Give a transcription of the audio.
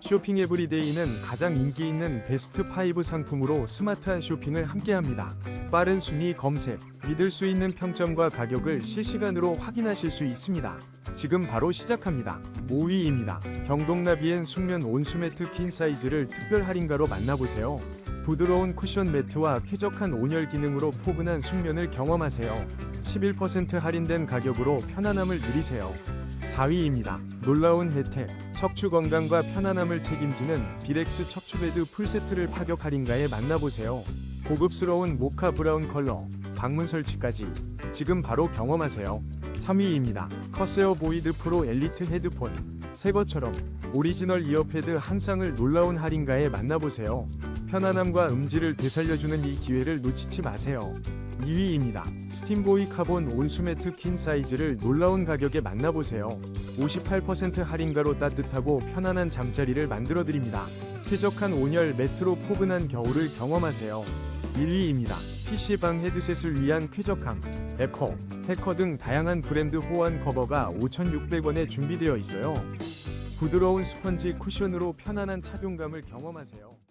쇼핑 에브리데이는 가장 인기 있는 베스트 5 상품으로 스마트한 쇼핑을 함께합니다. 빠른 순위 검색, 믿을 수 있는 평점과 가격을 실시간으로 확인하실 수 있습니다. 지금 바로 시작합니다. 5위입니다. 경동나비엔 숙면 온수매트 퀸 사이즈를 특별 할인가로 만나보세요. 부드러운 쿠션 매트와 쾌적한 온열 기능으로 포근한 숙면을 경험하세요. 11% 할인된 가격으로 편안함을 누리세요. 4위입니다. 놀라운 혜택, 척추 건강과 편안함을 책임지는 비렉스 척추베드 풀세트를 파격 할인가에 만나보세요. 고급스러운 모카 브라운 컬러, 방문 설치까지 지금 바로 경험하세요. 3위입니다. 커세어 보이드 프로 엘리트 헤드폰 새 것처럼 오리지널 이어패드 한 쌍을 놀라운 할인가에 만나보세요. 편안함과 음질을 되살려주는 이 기회를 놓치지 마세요. 2위입니다. 스팀보이 카본 온수매트 퀸 사이즈를 놀라운 가격에 만나보세요. 58% 할인가로 따뜻하고 편안한 잠자리를 만들어드립니다. 쾌적한 온열 매트로 포근한 겨울을 경험하세요. 1위입니다. PC방 헤드셋을 위한 쾌적함, 에코, 해커 등 다양한 브랜드 호환 커버가 5,600원에 준비되어 있어요. 부드러운 스펀지 쿠션으로 편안한 착용감을 경험하세요.